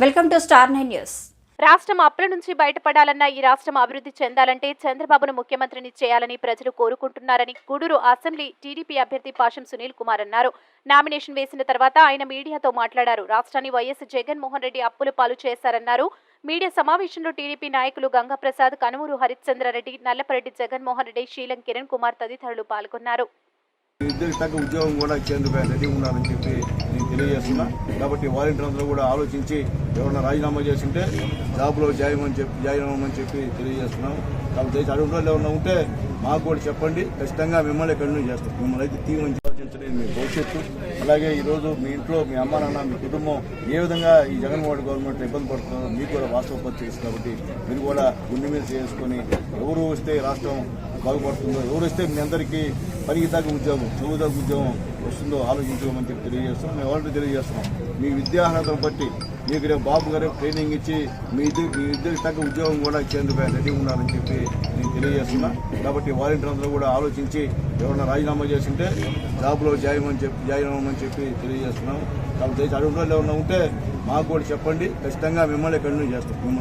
Welcome to Star Nine News. రాష్ట్రం అప్పుల నుంచి బయటపడాలన్న ఈ రాష్ట్రం అభివృద్ధి చెందాలంటే చంద్రబాబును ముఖ్యమంత్రిని చేయాలని ప్రజలు కోరుకుంటున్నారని గూడూరు అసెంబ్లీ టీడీపీ అభ్యర్థి పాషం సునీల్ కుమార్ అన్నారు. నామినేషన్ వేసిన తర్వాత ఆయన మీడియాతో మాట్లాడారు. రాష్ట్రాన్ని వైఎస్ జగన్మోహన్ రెడ్డి అప్పుల పాలు చేశారన్నారు. మీడియా సమావేశంలో టీడీపీ నాయకులు గంగాప్రసాద్ కనుమూరు హరిశ్చంద్రారెడ్డి నల్లపరెడ్డి జగన్మోహన్ రెడ్డి శీలం కిరణ్ కుమార్ తదితరులు పాల్గొన్నారు. ఇద్దరికి తగ్గ ఉద్యోగం కూడా ఇచ్చేందుకు ఆయన రెడీ ఉన్నారని చెప్పి నేను తెలియజేస్తున్నా. కాబట్టి వాలంటీర్ అందరూ కూడా ఆలోచించి ఎవరైనా రాజీనామా చేస్తుంటే జాబ్లో జాయిన్ అని చెప్పి జాయిన్ అవ్వమని చెప్పి తెలియజేస్తున్నాం. కాబట్టి దయచేసి అడుగు ఉంటే మాకు కూడా చెప్పండి. ఖచ్చితంగా మిమ్మల్ని కంటిన్యూ చేస్తాం. మిమ్మల్ని అయితే తీవ్రం ఆలోచించండి మీ భవిష్యత్తు. అలాగే ఈరోజు మీ ఇంట్లో మీ అమ్మ నాన్న మీ కుటుంబం ఏ విధంగా ఈ జగన్మోహన్ గవర్నమెంట్ ఇబ్బంది పడుతుందో మీకు కూడా వాస్తవ పరిచయం కాబట్టి మీరు కూడా గుండె మీద చేసుకొని ఎవరు వస్తే రాష్ట్రం బాగుపడుతుందో ఎవరు వస్తే మీ అందరికీ పనికి తగ్గ ఉద్యోగం చదువు తగ్గ ఉద్యోగం వస్తుందో ఆలోచించుకోమని చెప్పి తెలియజేస్తున్నాం. మేము ఆల్రెడీ తెలియజేస్తున్నాం. మీ విద్యార్హతను బట్టి మీకు రేపు బాబు గారు ట్రైనింగ్ ఇచ్చి మీ ఇద్దరు మీ ఇద్దరికి తగ్గ ఉద్యోగం కూడా ఇచ్చేందుకు రెడీ ఉన్నారని చెప్పి తెలియజేస్తున్నా. కాబట్టి వాలంటీర్ అందరూ కూడా ఆలోచించి ఎవరైనా రాజీనామా చేసింటే జాబ్లో జాయిన్ అని చెప్పి జాయిన్ అవ్వమని చెప్పి తెలియజేస్తున్నాం. కాబట్టి అడుగులో ఏమైనా ఉంటే మాకు కూడా చెప్పండి. ఖచ్చితంగా మిమ్మల్ని కంటిన్యూ చేస్తాం.